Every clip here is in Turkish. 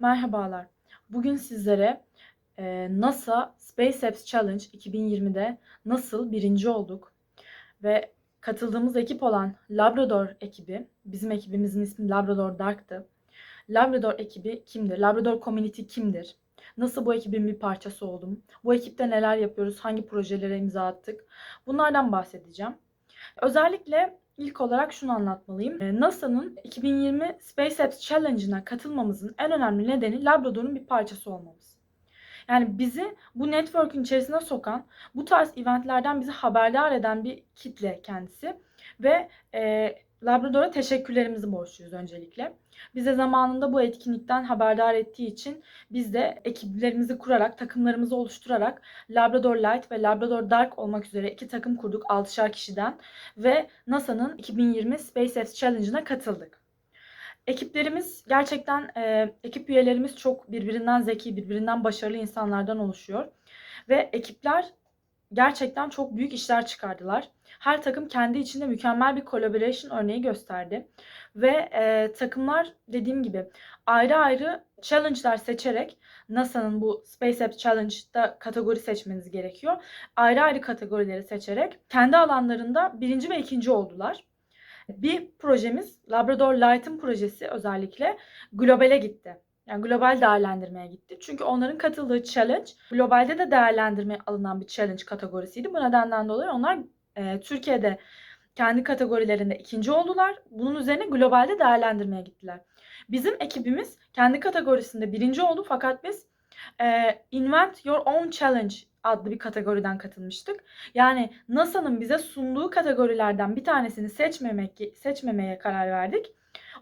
Merhabalar. Bugün sizlere e, NASA SpaceX Challenge 2020'de nasıl birinci olduk ve katıldığımız ekip olan Labrador ekibi, bizim ekibimizin ismi Labrador Dark'tı. Labrador ekibi kimdir? Labrador Community kimdir? Nasıl bu ekibin bir parçası oldum? Bu ekipte neler yapıyoruz? Hangi projelere imza attık? Bunlardan bahsedeceğim. Özellikle ilk olarak şunu anlatmalıyım. Ee, NASA'nın 2020 SpaceX Challenge'ına katılmamızın en önemli nedeni Labrador'un bir parçası olmamız. Yani bizi bu network'ün içerisine sokan, bu tarz eventlerden bizi haberdar eden bir kitle kendisi ve e, Labrador'a teşekkürlerimizi borçluyuz öncelikle. Bize zamanında bu etkinlikten haberdar ettiği için biz de ekiplerimizi kurarak, takımlarımızı oluşturarak Labrador Light ve Labrador Dark olmak üzere iki takım kurduk 6'şar kişiden ve NASA'nın 2020 SpaceX Challenge'ına katıldık. Ekiplerimiz gerçekten e, ekip üyelerimiz çok birbirinden zeki, birbirinden başarılı insanlardan oluşuyor ve ekipler gerçekten çok büyük işler çıkardılar. Her takım kendi içinde mükemmel bir collaboration örneği gösterdi. Ve e, takımlar dediğim gibi ayrı ayrı challenge'lar seçerek NASA'nın bu SpaceX Challenge'da kategori seçmeniz gerekiyor. Ayrı ayrı kategorileri seçerek kendi alanlarında birinci ve ikinci oldular. Bir projemiz Labrador Light'ın projesi özellikle globale gitti. Yani global değerlendirmeye gitti. Çünkü onların katıldığı challenge globalde de değerlendirmeye alınan bir challenge kategorisiydi. Bu nedenden dolayı onlar e, Türkiye'de kendi kategorilerinde ikinci oldular. Bunun üzerine globalde değerlendirmeye gittiler. Bizim ekibimiz kendi kategorisinde birinci oldu fakat biz e, Invent Your Own Challenge adlı bir kategoriden katılmıştık. Yani NASA'nın bize sunduğu kategorilerden bir tanesini seçmemek seçmemeye karar verdik.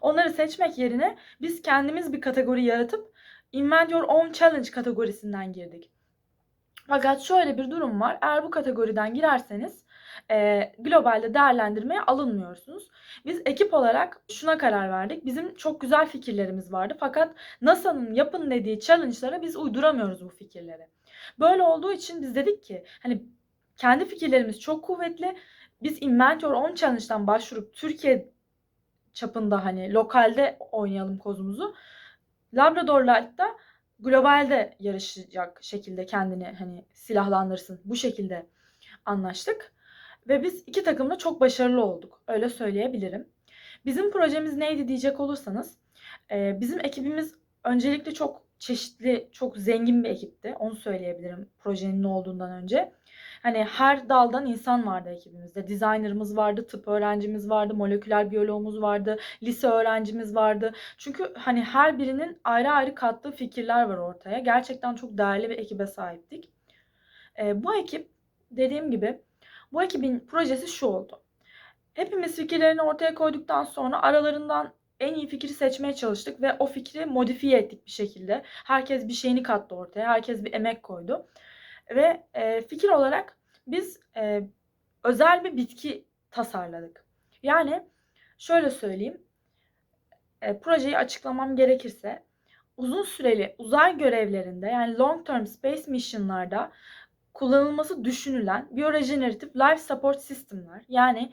Onları seçmek yerine biz kendimiz bir kategori yaratıp Invent Your Own Challenge kategorisinden girdik. Fakat şöyle bir durum var. Eğer bu kategoriden girerseniz e, globalde değerlendirmeye alınmıyorsunuz. Biz ekip olarak şuna karar verdik. Bizim çok güzel fikirlerimiz vardı. Fakat NASA'nın yapın dediği challenge'lara biz uyduramıyoruz bu fikirleri. Böyle olduğu için biz dedik ki hani kendi fikirlerimiz çok kuvvetli. Biz Invent Your Own Challenge'dan başvurup Türkiye çapında hani lokalde oynayalım kozumuzu. Labrador'la da globalde yarışacak şekilde kendini hani silahlandırsın. Bu şekilde anlaştık. Ve biz iki takımda çok başarılı olduk. Öyle söyleyebilirim. Bizim projemiz neydi diyecek olursanız. bizim ekibimiz öncelikle çok çeşitli, çok zengin bir ekipti. Onu söyleyebilirim projenin ne olduğundan önce. Hani her daldan insan vardı ekibimizde. Designer'ımız vardı, tıp öğrencimiz vardı, moleküler biyoloğumuz vardı, lise öğrencimiz vardı. Çünkü hani her birinin ayrı ayrı kattığı fikirler var ortaya. Gerçekten çok değerli bir ekibe sahiptik. E, bu ekip dediğim gibi bu ekibin projesi şu oldu. Hepimiz fikirlerini ortaya koyduktan sonra aralarından en iyi fikri seçmeye çalıştık ve o fikri modifiye ettik bir şekilde. Herkes bir şeyini kattı ortaya. Herkes bir emek koydu. Ve e, fikir olarak biz e, özel bir bitki tasarladık. Yani şöyle söyleyeyim. E, projeyi açıklamam gerekirse uzun süreli uzay görevlerinde yani long term space mission'larda kullanılması düşünülen bioregenerative life support system'lar yani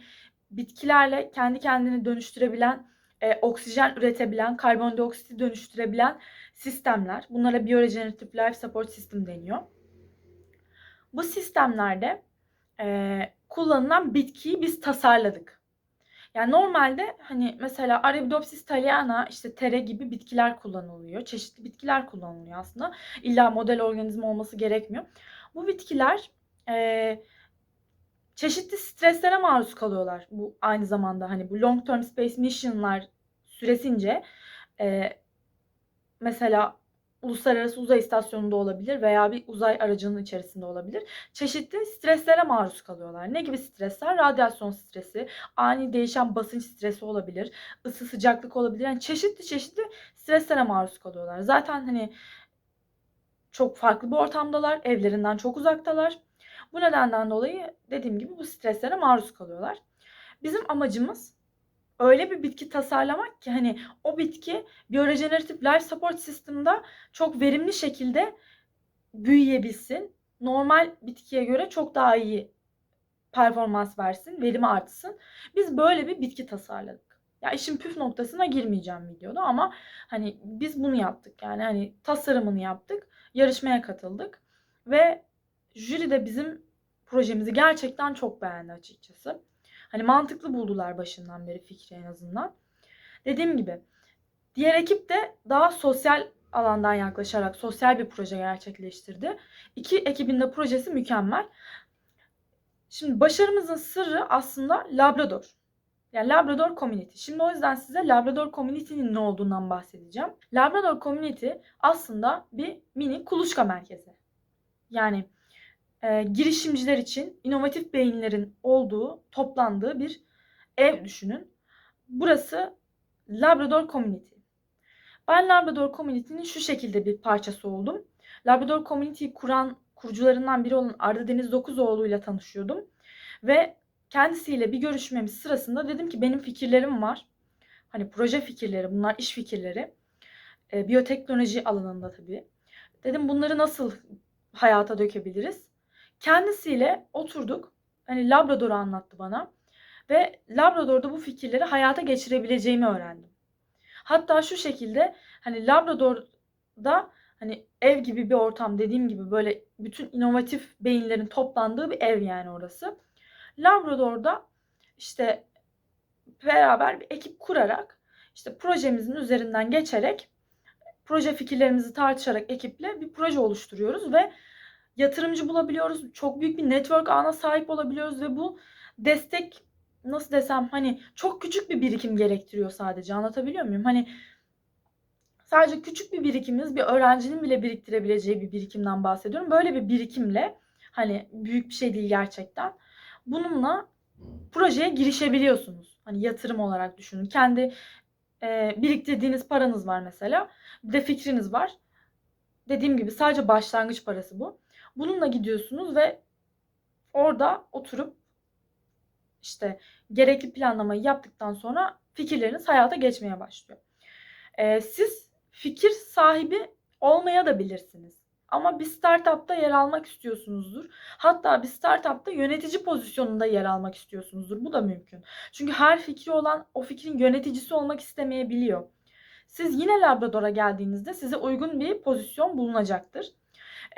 bitkilerle kendi kendini dönüştürebilen, e, oksijen üretebilen, karbondioksiti dönüştürebilen sistemler. Bunlara bioregenerative life support system deniyor. Bu sistemlerde e, kullanılan bitkiyi biz tasarladık. Yani normalde hani mesela Arabidopsis thaliana işte tere gibi bitkiler kullanılıyor. Çeşitli bitkiler kullanılıyor aslında. İlla model organizma olması gerekmiyor. Bu bitkiler e, çeşitli streslere maruz kalıyorlar. Bu aynı zamanda hani bu long term space mission'lar süresince e, mesela uluslararası uzay istasyonunda olabilir veya bir uzay aracının içerisinde olabilir. Çeşitli streslere maruz kalıyorlar. Ne gibi stresler? Radyasyon stresi, ani değişen basınç stresi olabilir, ısı sıcaklık olabilir. Yani çeşitli çeşitli streslere maruz kalıyorlar. Zaten hani çok farklı bir ortamdalar, evlerinden çok uzaktalar. Bu nedenden dolayı dediğim gibi bu streslere maruz kalıyorlar. Bizim amacımız öyle bir bitki tasarlamak ki hani o bitki bioregeneratif life support system'da çok verimli şekilde büyüyebilsin. Normal bitkiye göre çok daha iyi performans versin, verimi artsın. Biz böyle bir bitki tasarladık. Ya işin püf noktasına girmeyeceğim videoda ama hani biz bunu yaptık. Yani hani tasarımını yaptık, yarışmaya katıldık ve jüri de bizim projemizi gerçekten çok beğendi açıkçası. Hani mantıklı buldular başından beri fikri en azından. Dediğim gibi diğer ekip de daha sosyal alandan yaklaşarak sosyal bir proje gerçekleştirdi. İki ekibin de projesi mükemmel. Şimdi başarımızın sırrı aslında Labrador. Yani Labrador Community. Şimdi o yüzden size Labrador Community'nin ne olduğundan bahsedeceğim. Labrador Community aslında bir mini kuluçka merkezi. Yani e, girişimciler için inovatif beyinlerin olduğu, toplandığı bir ev düşünün. Burası Labrador Community. Ben Labrador Community'nin şu şekilde bir parçası oldum. Labrador Community'yi kuran kurucularından biri olan Arda Deniz Dokuzoğlu ile tanışıyordum. Ve kendisiyle bir görüşmemiz sırasında dedim ki benim fikirlerim var. Hani proje fikirleri, bunlar iş fikirleri. E, biyoteknoloji alanında tabii. Dedim bunları nasıl hayata dökebiliriz? Kendisiyle oturduk. Hani Labrador'u anlattı bana. Ve Labrador'da bu fikirleri hayata geçirebileceğimi öğrendim. Hatta şu şekilde hani Labrador'da hani ev gibi bir ortam dediğim gibi böyle bütün inovatif beyinlerin toplandığı bir ev yani orası. Labrador'da işte beraber bir ekip kurarak işte projemizin üzerinden geçerek proje fikirlerimizi tartışarak ekiple bir proje oluşturuyoruz ve yatırımcı bulabiliyoruz. Çok büyük bir network ağına sahip olabiliyoruz ve bu destek nasıl desem hani çok küçük bir birikim gerektiriyor sadece anlatabiliyor muyum? Hani sadece küçük bir birikimimiz bir öğrencinin bile biriktirebileceği bir birikimden bahsediyorum. Böyle bir birikimle hani büyük bir şey değil gerçekten. Bununla projeye girişebiliyorsunuz. Hani yatırım olarak düşünün. Kendi e, biriktirdiğiniz paranız var mesela. Bir de fikriniz var. Dediğim gibi sadece başlangıç parası bu. Bununla gidiyorsunuz ve orada oturup işte gerekli planlamayı yaptıktan sonra fikirleriniz hayata geçmeye başlıyor. Ee, siz fikir sahibi olmaya da bilirsiniz. Ama bir startupta yer almak istiyorsunuzdur. Hatta bir startupta yönetici pozisyonunda yer almak istiyorsunuzdur. Bu da mümkün. Çünkü her fikri olan o fikrin yöneticisi olmak istemeyebiliyor. Siz yine Labrador'a geldiğinizde size uygun bir pozisyon bulunacaktır.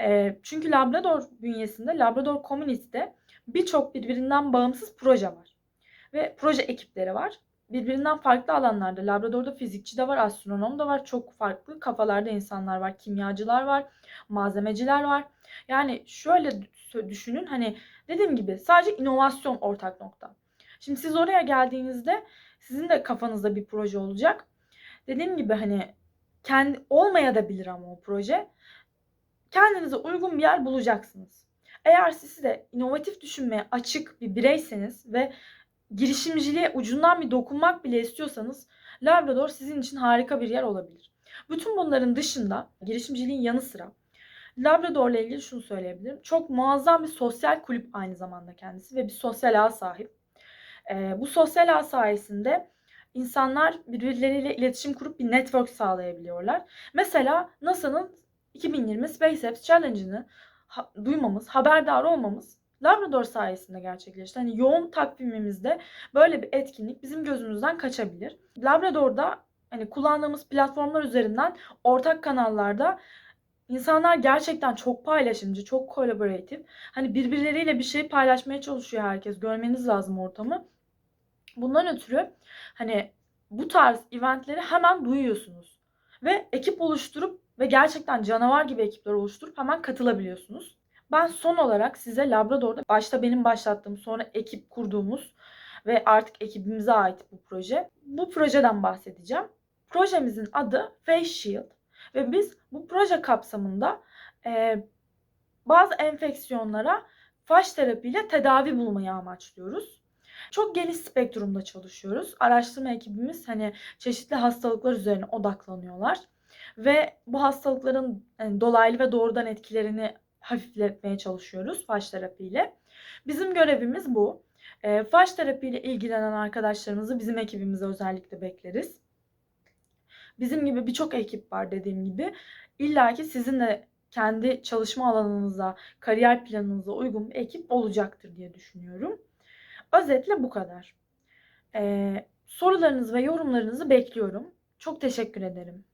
E, çünkü Labrador bünyesinde, Labrador Community'de birçok birbirinden bağımsız proje var. Ve proje ekipleri var. Birbirinden farklı alanlarda. Labrador'da fizikçi de var, astronom da var. Çok farklı kafalarda insanlar var. Kimyacılar var, malzemeciler var. Yani şöyle düşünün hani dediğim gibi sadece inovasyon ortak nokta. Şimdi siz oraya geldiğinizde sizin de kafanızda bir proje olacak. Dediğim gibi hani kendi olmaya da bilir ama o proje kendinize uygun bir yer bulacaksınız. Eğer siz de inovatif düşünmeye açık bir bireyseniz ve girişimciliğe ucundan bir dokunmak bile istiyorsanız Labrador sizin için harika bir yer olabilir. Bütün bunların dışında girişimciliğin yanı sıra Labrador ile ilgili şunu söyleyebilirim. Çok muazzam bir sosyal kulüp aynı zamanda kendisi ve bir sosyal ağ sahip. Ee, bu sosyal ağ sayesinde insanlar birbirleriyle iletişim kurup bir network sağlayabiliyorlar. Mesela NASA'nın 2020 SpaceX Challenge'ını ha- duymamız, haberdar olmamız Labrador sayesinde gerçekleşti. Hani yoğun takvimimizde böyle bir etkinlik bizim gözümüzden kaçabilir. Labrador'da hani kullandığımız platformlar üzerinden ortak kanallarda insanlar gerçekten çok paylaşımcı, çok kolaboratif. Hani birbirleriyle bir şey paylaşmaya çalışıyor herkes. Görmeniz lazım ortamı. Bundan ötürü hani bu tarz eventleri hemen duyuyorsunuz. Ve ekip oluşturup ve gerçekten canavar gibi ekipler oluşturup hemen katılabiliyorsunuz. Ben son olarak size Labrador'da başta benim başlattığım sonra ekip kurduğumuz ve artık ekibimize ait bu proje. Bu projeden bahsedeceğim. Projemizin adı Face Shield ve biz bu proje kapsamında e, bazı enfeksiyonlara faş terapiyle tedavi bulmayı amaçlıyoruz. Çok geniş spektrumda çalışıyoruz. Araştırma ekibimiz hani çeşitli hastalıklar üzerine odaklanıyorlar ve bu hastalıkların yani dolaylı ve doğrudan etkilerini hafifletmeye çalışıyoruz faş terapiyle. Bizim görevimiz bu. E, faş terapiyle ilgilenen arkadaşlarımızı bizim ekibimize özellikle bekleriz. Bizim gibi birçok ekip var dediğim gibi. İlla ki sizin de kendi çalışma alanınıza, kariyer planınıza uygun bir ekip olacaktır diye düşünüyorum. Özetle bu kadar. Ee, Sorularınızı ve yorumlarınızı bekliyorum. Çok teşekkür ederim.